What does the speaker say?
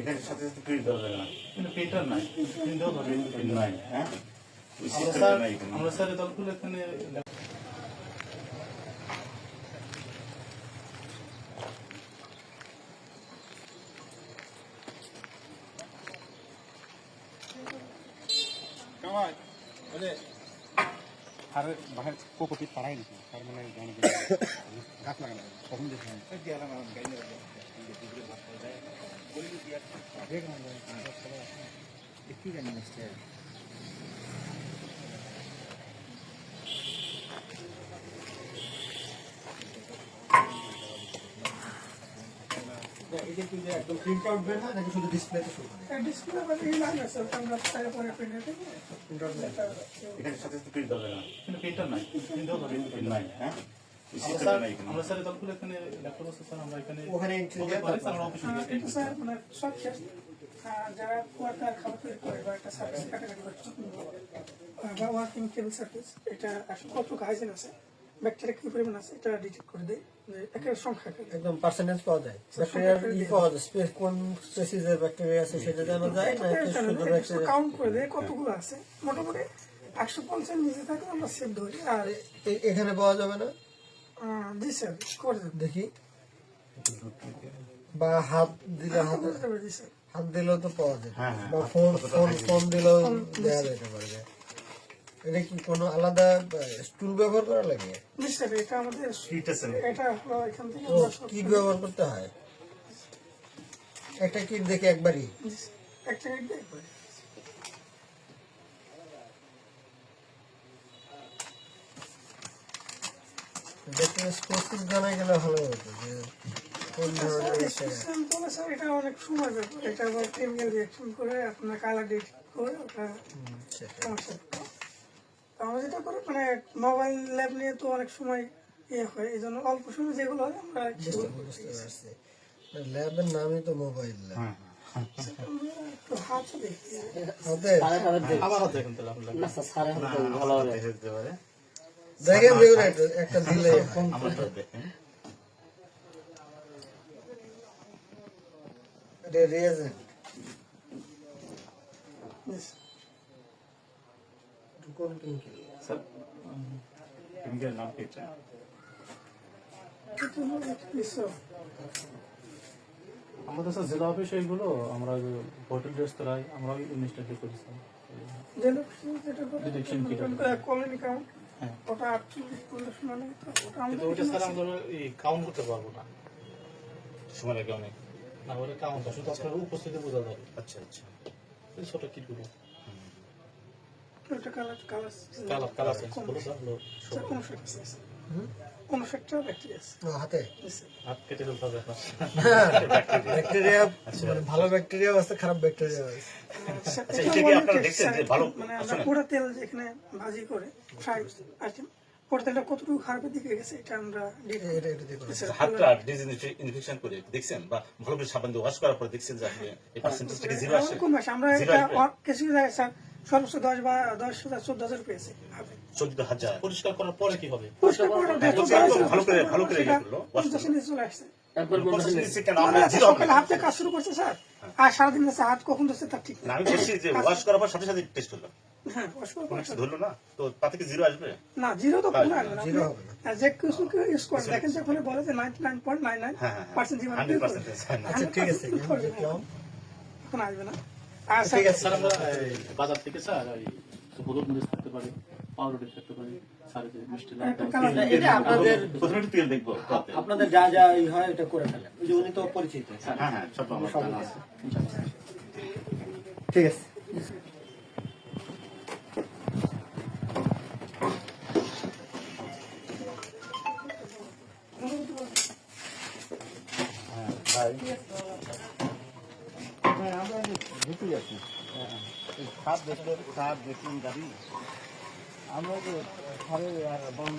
এখানে সাথে সাথে প্রিন্ট দেওয়া যাবে না কিন্তু প্রিন্টার নাই প্রিন্ট ধরে প্রিন্ট নাই হ্যাঁ আমরা স্যার নাই এখানে আমরা স্যারের দলগুলো এখানে আর বাহির কোকোপি পাড়াই দিছে তার মানে গাছ লাগানো কখন দেখি একটু জানি না এটা কি যে একদম প্রিন্ট আউট বের হয় নাকি শুধু ডিসপ্লেতে শুরু করে ডিসপ্লে আবার এই লাগে স্যার আমরা তার পরে প্রিন্টার থেকে প্রিন্ট আউট এখানে সাথে প্রিন্ট যাবে না। কিন্তু প্রিন্টার নাই প্রিন্ট ধরে প্রিন্ট নাই। হ্যাঁ? স্যার মানে সব শেষ। আহ, যারা কোয়ার্টার খাবার করে বা একটা সার্ভিস কাটাকাটি বা ওয়ার্কিং টেবিল সার্ভিস এটা আসলে কতটুকু হাইজিন আছে ব্যাকটেরিয়া কি পরিমাণ আছে এটা ডিটেক্ট করে দেয় যে সংখ্যা একদম পার্সেন্টেজ পাওয়া যায়। ব্যাকটেরিয়ার ই পাওয়া যায়। স্পেস কোন স্পেসিসের ব্যাকটেরিয়া আছে সেটা জানা যায় না শুধু ব্যাকটেরিয়া কাউন্ট করে দেয় কতগুলো আছে। মোটামুটি একশো পঞ্চাশ নিচে থাকলে আমরা সেভ ধরি আর এখানে পাওয়া যাবে না। আহ, জি করে দেখি। বা হাত দিলে হাতে হাত দিলেও তো পাওয়া যায়। হ্যাঁ, হ্যাঁ। বা ফোন ফোন ফোন দিলেও দেওয়া যেতে পারবে এটা কি কোনো আলাদা স্টুল ব্যবহার করা লাগে? এটা আমাদের এটা হলো এখান থেকে কি ব্যবহার করতে হয়? একটা কিট দেখে একবারই? একটা রেট দিয়ে একবারে। ব্যাকটেরিয়া স্পেসিস জানা গেলে ভালো হতো যে কোন ধরনের এটা অনেক সময় ব্যাপার এটা আবার কেমিক্যাল রিয়াকশন করে আপনার কালার ডিট করে ওটা সমস্যা আমরা যেটা করি মানে মোবাইল ল্যাব নিয়ে তো অনেক সময় ইয়ে হয় এই জন্য অল্প সময় যেগুলো হয় আমরা বুঝতে পারছি ল্যাবের নামই তো মোবাইল ল্যাব হ্যাঁ হাতে আবার হাতে? এখন তো দেখেন এটা রিয়েজেন্ট স্যার কেমিক্যাল নাম কি একটা। আমাদের স্যার জেলা অফিস এইগুলো আমরা হোটেল রেস্তোরাঁয় আমরা ওই জিনিসটাকে করি স্যার। জেলা অফিসে যেটা করে, Detection kit ওটা হ্যাঁ। ওটা আটচল্লিশ পঞ্চাশ মানে তো? ওটা স্যার আমরা এই কাউন্ট করতে পারব না। সময় লাগে অনেক। না ওটা কাউন্ট শুধু আপনার উপস্থিতি বোঝা যাবে আচ্ছা আচ্ছা। এই ছোট কিটগুলো ওটা colour colour colour colour change করল স্যার হলো স্যার উনষাট আছে। উনষাটটা ব্যাটারি আছে। হাতে হাত কেটে ফেলতে হবে ব্যাকটেরিয়া ভালো ব্যাকটেরিয়া আছে খারাপ ব্যাকটেরিয়া আছে। আচ্ছা, এটা এটা কি আপনারা দেখছেন যে ভালো- মানে আমরা পোড়া তেল যেখানে ভাজি করে ফ্রাই আইটেম পোড়া তেলটা কতটুকু খারাপের দিকে গেছে এটা আমরা detail- এটা এটা দিয়ে করে স্যার, হাতটা ডিসইনফেকশন করে দেখছেন বা ভালো করে সাবান দিয়ে ওয়াশ করার পরে দেখছেন যে আপনি এই পার্সেন্টেজটা কি জিরো আসে? আমাদের কম আসে। আমরা এটা কিছু কিছু জায়গায় স্যার সর্বোচ্চ দশ বা দশ হাজার চোদ্দ হাজার পেয়েছে। চোদ্দ হাজার। পরিষ্কার করার পরে কি হবে? পরিষ্কার করে ওটা হ্যাঁ, ভালো করে- ভালো করে চলে আসছে। কাজ শুরু করছে স্যার। আর সারাদিন হাত কখন ধরছে তার ঠিক আমি বলছি যে ওয়াশ করার পর সাথে সাথে টেস্ট হলো হ্যাঁ ধরলো না? তো তাতে কি জিরো আসবে? না জিরো তো কোনো আসবে না। যে কিছু ইউজ করে দেখেন যখন বলে যে ninety nine point nine nine হ্যাঁ, হ্যাঁ, পার্সেন্ট জীবন ঠিক আছে এখন আসবে না। ঠিক আছে। স্যার বাজার থেকে স্যার হলুদ মরিচ থাকতে পারি। পাউরুটি থাকতে পারি স্যার এই যে মিষ্টি একটা লাল কালার এটা আপনাদের প্রথমে একটু তেল দেখব তাতে। আপনাদের যা যা ই হয় এটা করে ফেলেন ওই যে উনি তো পরিচিত হ্যাঁ হ্যাঁ সব আমার জানা আছে ঠিক আছে ভাই হ্যাঁ আমরা ঢুকেই আছি সাপ দেখলে সাপ দেখলাম গাড়ি আমরা তো ঘরে আর বন্ধ